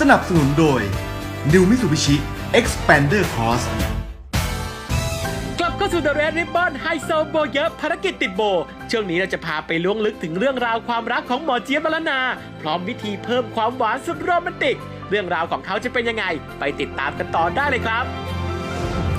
สนับสนุนโดย New Mitsubishi Xpander Cross กลับเข้าสู่ The Red Ribbon ไฮโซโบเยอะภารกิจติดโบ ช่วงนี้เราจะพาไปล้วงลึกถึงเรื่องราวความรักของหมอเจี๊ยบมรนาพร้อมวิธีเพิ่มความหวานสุดโรแมนติก เรื่องราวของเขาจะเป็นยังไง ไปติดตามกันต่อได้เลยครับ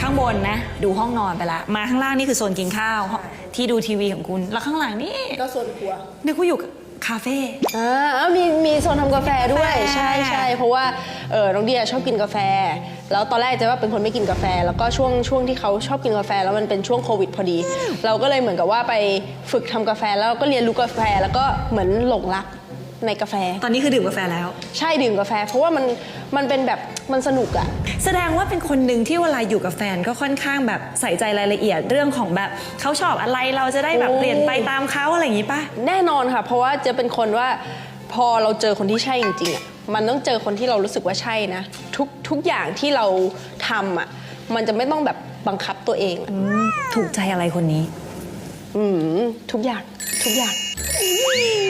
ข้างบนนะ ดูห้องนอนไปละมาข้างล่างนี่คือโซนกินข้าวห้องที่ดูทีวีของคุณ แล้วข้างหลังนี่ก็โซนครัว นึกว่าอยู่ คาเฟ่อ่าอ้าวมีมีโซนทำกาแฟด้วยกาแฟ ใช่ใช่เพราะว่าเออน้องเดียชอบกินกาแฟ แล้วตอนแรกเจะว่าเป็นคนไม่กินกาแฟ แล้วก็ช่วงช่วงที่เขาชอบกินกาแฟ แล้วมันเป็นช่วงโควิดพอดี เราก็เลยเหมือนกับว่าไปฝึกทำกาแฟแล้วก็เรียนรู้กาแฟแล้วก็เหมือนหลงรักในกาแฟ ตอนนี้คือดื่มกาแฟแล้ว ใช่ดื่มกาแฟ เพราะว่ามันมันเป็นแบบ มันสนุกอะแสดงว่าเป็นคนหนึ่งที่เวลาอยู่กับแฟนก็ค่อนข้างแบบใส่ใจรายละเอียดเรื่องของแบบเขาชอบอะไรเราจะได้แบบโอ้เปลี่ยนไปตามเขาอะไรอย่างนี้ป่ะ แน่นอนค่ะ เพราะว่าเจะเป็นคนว่าพอเราเจอคนที่ใช่จริงๆอะมันต้องเจอคนที่เรารู้สึกว่าใช่นะ ทุกทุกอย่างที่เราทำอะมันจะไม่ต้องแบบบังคับตัวเองอะถูกใจอะไรคนนี้ อืมทุกอย่างทุกอย่าง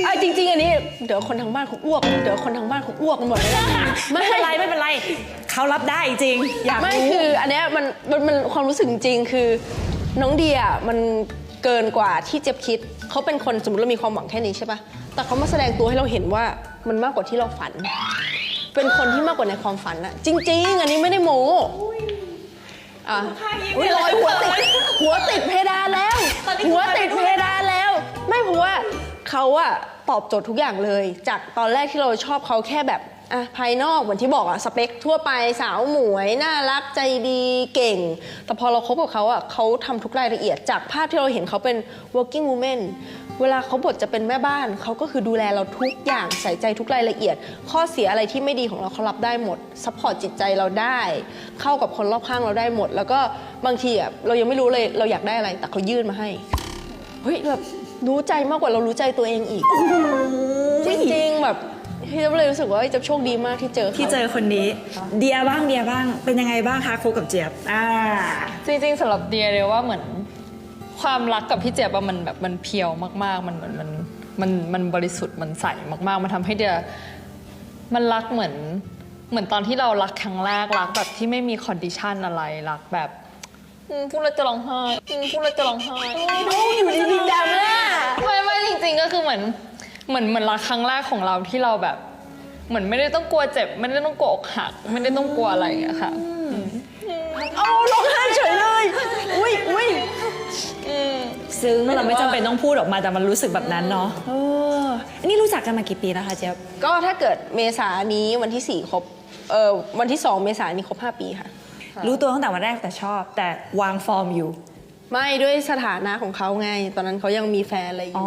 อะจริง ๆ อันนี้ เดี๋ยวคนทางบ้านเขาอ้วก เดี๋ยวคนทางบ้านเขาอ้วกกันหมดเลยนะไม่เป็นไรไม่เป็นไรเขารับได้จริง อยากไม่รู้คืออันเนี้ยมันมันมันความรู้สึกจริงๆคือน้องเดียมันเกินกว่าที่เจ็บคิด เขาเป็นคนสมมติเรามีความหวังแค่นี้ใช่ปะแต่เขามาแสดงตัวให้เราเห็นว่ามันมากกว่าที่เราฝัน เป็นคนที่มากกว่าในความฝันอะจริง ๆ อันนี้ไม่ได้โม้อะอุ้ยลอยหัวติดหัวติดเพดานแล้ว หัวติดเพดานแล้ว ไม่เพราะว่า เขาอะตอบโจทย์ทุกอย่างเลย จากตอนแรกที่เราชอบเขาแค่แบบอะภายนอกเหมือนที่บอกอะสเปคทั่วไปสาวหมวยน่ารักใจดีเก่ง แต่พอเราคบกับเขาอะเขาทำทุกรายละเอียด จากภาพที่เราเห็นเขาเป็น working woman เวลาเขาบทจะเป็นแม่บ้าน เขาก็คือดูแลเราทุกอย่างใส่ใจทุกรายละเอียด ข้อเสียอะไรที่ไม่ดีของเราเขารับได้หมดซัพพอร์ตจิตใจเราได้ เข้ากับคนรอบข้างเราได้หมด แล้วก็บางทีอะเรายังไม่รู้เลยเราอยากได้อะไรแต่เขายื่นมาให้เฮ้ยแบบ รู้ใจมากกว่าเรารู้ใจตัวเองอีก จริงๆแบบพี่จะเลยรู้สึกว่าเฮ้ยจะโชคดีมากที่เจอขาที่เจอคนนี้ เดียบ้างเดียบ้างเป็นยังไงบ้างคะคบกับเจี๊ยบอ่าจริงๆสำหรับเดียเลยว่าเหมือนความรักกับพี่เจี๊ยบอะมันแบบมันเพียวมากๆ มันเหมือนมันมันมันบริสุทธิ์มันใสมากๆ มันทำให้เดียมันรักเหมือนเหมือนตอนที่เรารักครั้งแรกรักแบบที่ไม่มีคอนดิชันอะไรรักแบบ อืมพูดแล้วจะร้องไห้อืมพูดแล้วจะร้องไห้อยู่ดีๆดราม่าไม่ไม่จริงๆก็คือเหมือนเหมือนเหมือนรักครั้งแรกของเราที่เราแบบ เหมือนไม่ได้ต้องกลัวเจ็บไม่ได้ต้องกลัวอกหักไม่ได้ต้องกลัวอะไรอย่างเงี้ยค่ะเอาร้องไห้เฉยเลย อุ้ยอุ้ยซึ้งเราไม่จำเป็นต้องพูดออกมาแต่มันรู้สึกแบบนั้นเนาะเอออันนี้รู้จักกันมากี่ปีแล้วคะเจี๊ยบก็ถ้าเกิดเมษานี้วันที่4ครบเอ่อวันที่2เมษานี้ครบ5ปีค่ะ รู้ตัวตั้งแต่วันแรกแต่ชอบ แต่วางฟอร์มอยู่ ไม่ด้วยสถานะของเขาไง ตอนนั้นเขายังมีแฟนอะไรออ๋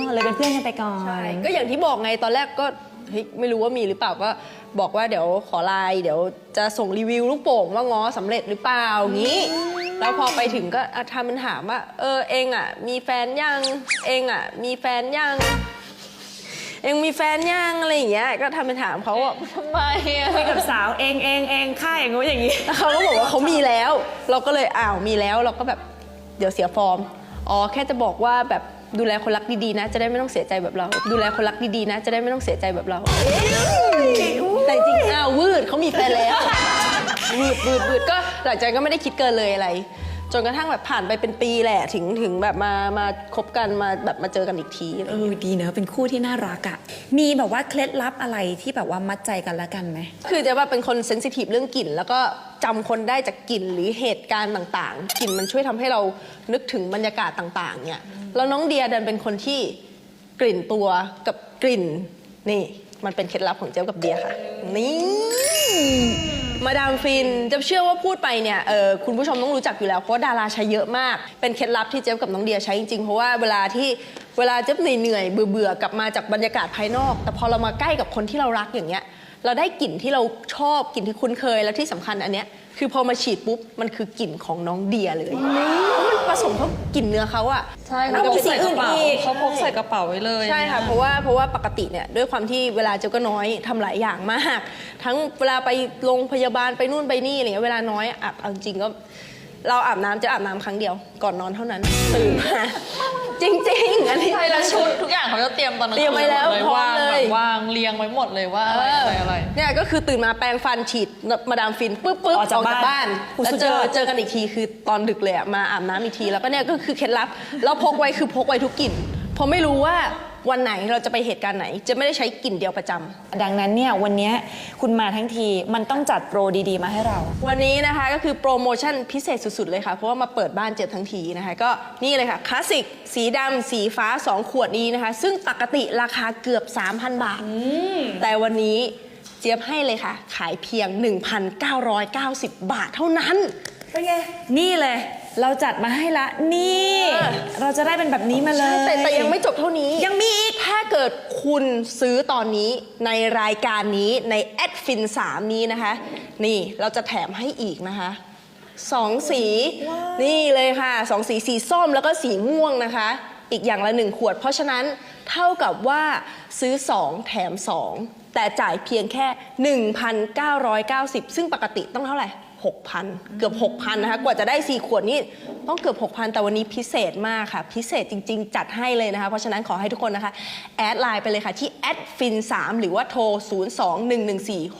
อยู่เลยเป็นเพื่อนกันไปก่อน ใช่ก็อย่างที่บอกไงตอนแรกก็เฮ้ยไม่รู้ว่ามีหรือเปล่าก็บอกว่าเดี๋ยวขอไลน์เดี๋ยวจะส่งรีวิวลูกโป่งว่าง้อสำเร็จหรือเปล่างี้ แล้วพอไปถึงก็อะทำเป็นถามว่า เออเองอะ มีแฟนยังเองอะ มีแฟนยัง เองมีแฟนยังอะไรอย่างเงี้ยก็ทำเป็นถามเขาอะทำไมอะคุยกับสาวเองเองเองค่ายอย่างงู้นอย่างนี้ แล้วเขาก็บอกว่าเขามีแล้ว เราก็เลยอ้าวมีแล้วเราก็แบบเดี๋ยวเสียฟอร์มอ๋อแค่จะบอกว่าแบบดูแลคนรักดีๆนะ จะได้ไม่ต้องเสียใจแบบเรา ดูแลคนรักดีๆนะ จะได้ไม่ต้องเสียใจแบบเราแต่จริงๆอ้าววืดเขามีแฟนแล้ววืดวืดวืดก็หลังจากนั้นก็ไม่ได้คิดเกินเลยอะไร จนกระทั่งแบบผ่านไปเป็นปีแหละถึงถึงแบบมามาคบกันมาแบบมาเจอกันอีกทีอะไรเออย่างเงี้ยอดีเนอะเป็นคู่ที่น่ารักอะมีแบบว่าเคล็ดลับอะไรที่แบบว่ามัดใจกันละกันไหม คือจะว่าเป็นคนเซนซิทีฟเรื่องกลิ่น แล้วก็จำคนได้จากกลิ่นหรือเหตุการณ์ต่างๆกลิ่นมันช่วยทำให้เรานึกถึงบรรยากาศต่าง ๆ เนี่ยแล้วน้องเดียดันเป็นคนที่กลิ่นตัวกับกลิ่นนี่ มันเป็นเคล็ดลับของเจ๊ยบกับเดียค่ะ นี่ มาดามฟินเจะเชื่อว่าพูดไปเนี่ยเออคุณผู้ชมต้องรู้จักอยู่แล้วเพราะว่าดาราใช้เยอะมาก เป็นเคล็ดลับที่เจ๊ยบกับน้องเดียใช้จริงๆ เพราะว่าเวลาที่เวลาเจ๊ยบเหนื่อยๆเบื่อๆกลับมาจากบรรยากาศภายนอก แต่พอเรามาใกล้กับคนที่เรารักอย่างเงี้ย เราได้กลิ่นที่เราชอบกลิ่นที่คุ้นเคยแล้วที่สำคัญอันเนี้ยคือพอมาฉีดปุ๊บมันคือกลิ่นของน้องเดียเลย ผสมเข้ากลิ่นเนื้อเขาอะใช่แล้เขาวพมีกใส่กระเป๋าสีอื่นอีกเขาพกใส่กระเป๋าไว้เลยใช่ค่ะเพราะว่าเพราะว่าปกติเนี่ยด้วยความที่เวลาเจ้าก็น้อยทำหลายอย่างมาก ทั้งเวลาไปโรงพยาบาลไปนู่นไปนี่อะไรเงี้ยเวลาน้อยอะเอาจริงๆก็ เราอาบน้ำจะอาบน้ำครั้งเดียว ก่อนนอนเท่านั้น ตื่นมา จริง ๆ อันนี้ ใช่แล้วชุดทุกอย่างเขาจะเตรียมตอนกลางคืนเตรียมไว้แล้วหดพร้อมวางเลแบย บวางเรียงไว้หมดเลยว่าอะไรอะไรอะไร เนี่ยก็คือตื่นมาแปรงฟันฉีดมาดามฟินปุ๊บปุ๊บออกจากบ้านบ้านอุ๊ยแล้วสุดเจยออด เจอกันอีกทีคือตอนดึกเลยอะมาอาบน้ำอีกทีแล้วก็เนี่ยก็คือเคล็ดลับแล้วพกไว้คือพกไว้ทุกกลิ่น เพราะไม่รู้ว่าวันไหนเราจะไปเหตุการณ์ไหน จะไม่ได้ใช้กลิ่นเดียวประจำดังนั้นเนี่ยวันเนี้ยคุณมาทั้งทีมันต้องจัดโปรดีๆมาให้เรา วันนี้นะคะก็คือโปรโมชั่นพิเศษสุดๆเลยค่ะ เพราะว่ามาเปิดบ้านเจ็บทั้งทีนะคะ ก็นี่เลยค่ะคลาสสิกสีดำสีฟ้า 2 ขวดนี้นะคะ ซึ่งปกติราคาเกือบ 3,000 บาท แต่วันนี้เจี๊ยบให้เลยค่ะ ขายเพียง 1,990 บาทเท่านั้น เป็นไง นี่เลย เราจัดมาให้ละนี่เออเราจะได้เป็นแบบนี้มาเลยแต่แต่ยังไม่จบเท่านี้ ยังมีอีก ถ้าเกิดคุณซื้อตอนนี้ในรายการนี้ในแอดฟิน3นี้นะคะ นี่เราจะแถมให้อีกนะคะสองสี นี่เลยค่ะสองสีสีส้มแล้วก็สีม่วงนะคะ อีกอย่างละหนึ่งขวด เพราะฉะนั้นเท่ากับว่าซื้อ 2 แถม 2 แต่จ่ายเพียงแค่ 1,990 ซึ่งปกติต้องเท่าไหร่ 6,000 เกือบ 6,000 นะคะ กว่าจะได้ 4 ขวดนี่ต้องเกือบ 6,000 แต่วันนี้พิเศษมากค่ะ พิเศษจริง ๆ จัดให้เลยนะคะ เพราะฉะนั้นขอให้ทุกคนนะคะ แอดไลน์ไปเลยค่ะ ที่แอดฟิน3หรือว่าโทร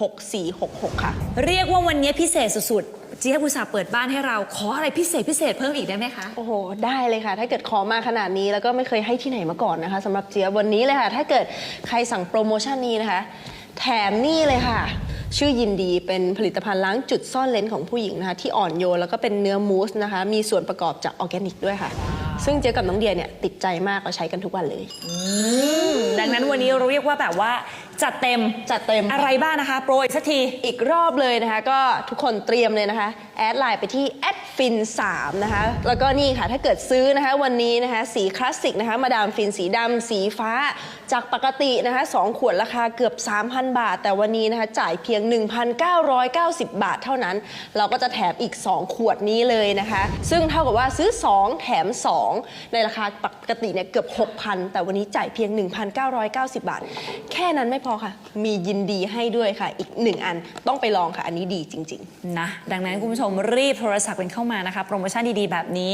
02-114-6466 ค่ะ เรียกว่าวันนี้พิเศษสุดๆเจี๊ยบอุตส่าห์เปิดบ้านให้เราขออะไรพิเศษพิเศษเพิ่มอีกได้ไหมคะ โอ้โห ได้เลยค่ะ ถ้าเกิดขอมาขนาดนี้แล้วก็ไม่เคยให้ที่ไหนมาก่อนนะคะสำหรับเจี๊ยบวันนี้เลยค่ะ ถ้าเกิดใครสั่งโปรโมชั่นนี้นะคะ แถมนี่เลยค่ะ ชื่อยินดีเป็นผลิตภัณฑ์ล้างจุดซ่อนเลนส์ของผู้หญิงนะคะที่อ่อนโยนแล้วก็เป็นเนื้อมูสนะคะ มีส่วนประกอบจากออร์แกนิกด้วยค่ะ ซึ่งเจี๊ยบกับน้องเดียเนี่ยติดใจมากเราใช้กันทุกวันเลย ดังนั้นวันนี้เราเรียกว่าแบบว่า จัดเต็มจัดเต็ม อะไรบ้างนะคะ โปรอีกสักที อีกรอบเลยนะคะก็ทุกคนเตรียมเลยนะคะ แอดไลน์ไปที่แอดฟิน3นะคะ แล้วก็นี่ค่ะถ้าเกิดซื้อนะคะวันนี้นะคะ สีคลาสสิกนะคะ มาดามฟินสีดำสีฟ้า จากปกตินะคะ2ขวดราคาเกือบ 3,000 บาท แต่วันนี้นะคะจ่ายเพียง 1,990 บาทเท่านั้น เราก็จะแถมอีก 2 ขวดนี้เลยนะคะ ซึ่งเท่ากับว่าซื้อ 2 แถม 2 ในราคาปกติเนี่ยเกือบ 6,000 แต่วันนี้จ่ายเพียง 1,990 บาท แค่นั้นไม่พอค่ะ มียินดีให้ด้วยค่ะ อีกหนึ่งอันต้องไปลองค่ะ อันนี้ดีจริง ๆ นะ ดังนั้นคุณผู้ชมรีบโทรศัพท์กันเข้ามานะคะ โปรโมชั่นดีๆ แบบนี้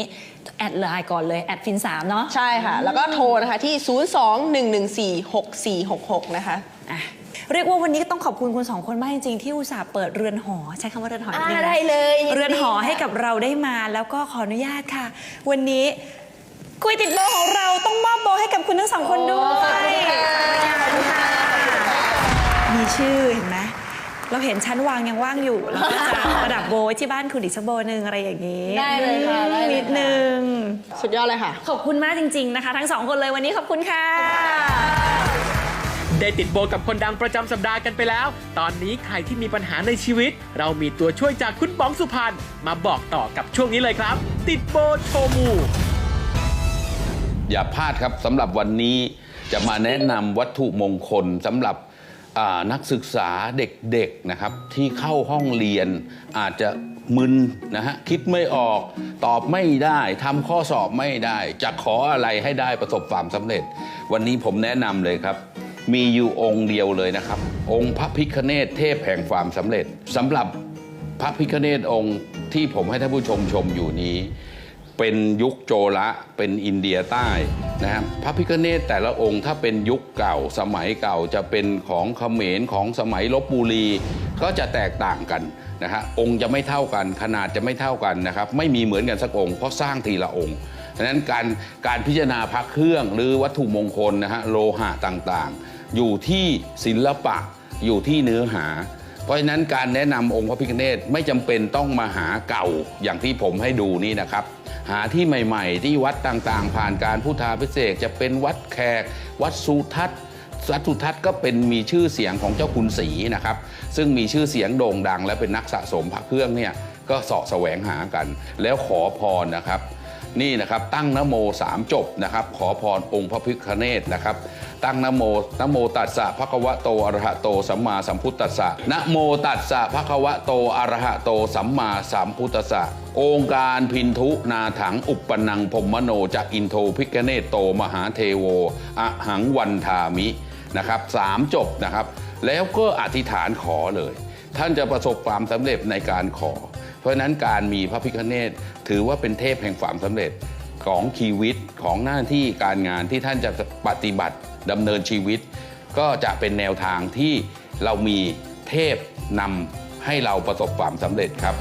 แอดไลน์ก่อนเลย แอดฟิน3เนาะใช่ค่ะ แล้วก็โทรนะคะที่ 02-114-6466 นะคะอะเรียกว่าวันนี้ก็ต้องขอบคุณคุณสองคนมากจริงๆที่อุตส่าห์เปิดเรือนหอ ใช้คำว่าเรือนหออีกทีอ่านะได้เลยยินดีเรือนหอให้กับเราได้มาแล้วก็ขออนุญาตค่ะ วันนี้คุยติดโบของเราต้องมอบโบให้กับคุณทั้งสองคนด้วยขอบคุณค่ะขอบคุณค่ะ มีชื่อเห็นไหมเราเห็นชั้นวางยังว่างอยู่เราก็จะประดับโบไว้ที่บ้านคุณอีกสักโบหนึ่งอะไรอย่างนี้ได้เลยค่ะได้เลยค่ะ นิดนึง สุดยอดเลยค่ะ ขอบคุณมากจริง ๆนะคะ ทั้งสองคนเลยวันนี้ขอบคุณค่ะ ได้ติดโบกับคนดังประจำสัปดาห์กันไปแล้ว ตอนนี้ใครที่มีปัญหาในชีวิต เรามีตัวช่วยจากคุณป๋องสุพรรณมาบอกต่อกับช่วงนี้เลยครับ ติดโบโชว์หมู อย่าพลาดครับสำหรับวันนี้จะมาแนะนำวัตถุมงคลสำหรับอ่า นักศึกษาเด็กๆนะครับที่เข้าห้องเรียนอาจจะมึนนะฮะคิดไม่ออกตอบไม่ได้ทำข้อสอบไม่ได้ จะขออะไรให้ได้ประสบความสำเร็จ วันนี้ผมแนะนำเลยครับ มีอยู่องค์เดียวเลยนะครับ องค์พระพิคเนศเทพแห่งความสำเร็จสำหรับพระพิคเนศองค์ที่ผมให้ท่านผู้ชมชมอยู่นี้ เป็นยุคโจระเป็นอินเดียใต้นะครับพระพิฆเนศแต่ละองค์ถ้าเป็นยุคเก่าสมัยเก่าจะเป็นของเขมรของสมัยลบบุรี ก็จะแตกต่างกันนะฮะองค์จะไม่เท่ากัน ขนาดจะไม่เท่ากันนะครับ ไม่มีเหมือนกันสักองค์เพราะสร้างทีละองค์ดังนั้นการการพิจารณาพระเครื่องหรือวัตถุมงคลนะฮะโลหะต่างๆ อยู่ที่ศิลปะอยู่ที่เนื้อหา เพราะฉะนั้นการแนะนำองค์พระพิฆเนศไม่จำเป็นต้องมาหาเก่าอย่างที่ผมให้ดูนี่นะครับ หาที่ใหม่ ๆ ที่วัดต่างๆ ผ่านการพุทธาพิเศษจะเป็นวัดแขก วัดสุทัศน์วัดสุทัศน์ก็เป็นมีชื่อเสียงของเจ้าคุณศรีนะครับ ซึ่งมีชื่อเสียงโด่งดัง และเป็นนักสะสมพระเครื่องเนี่ยก็เสาะแสวงหากัน แล้วขอพรนะครับ นี่นะครับตั้งนโมสามจบนะครับขอพรองค์พระพิฆเนศนะครับตั้งนโมนโมตัสสะภะคะวะโตอะระหะโตสัมมาสัมพุทธัสสะนโมตัสสะภะคะวะโตอะระหะโตสัมมาสัมพุทธัสสะองค์การพินทุนาถังอุปปนังพมโนจะอินโทพิฆเนศโตมหาเทโวอะหังวันทามินะครับสามจบนะครับ แล้วก็อธิษฐานขอเลย ท่านจะประสบความสำเร็จในการขอ เพราะฉะนั้นการมีพระพิฆเนศถือว่าเป็นเทพแห่งความสำเร็จของชีวิตของหน้าที่การงานที่ท่านจะปฏิบัติดำเนินชีวิต ก็จะเป็นแนวทางที่เรามีเทพนำให้เราประสบความสำเร็จครับ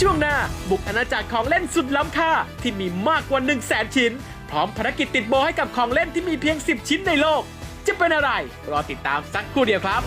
ช่วงหน้าบุกอาณาจักรของเล่นสุดล้ำค่าที่มีมากกว่า 1 0 0 0 0แสนชิ้น พร้อมภารกิจติดโบให้กับของเล่นที่มีเพียง 10 ชิ้นในโลก จะเป็นอะไร รอติดตามสักครู่เดียวครับ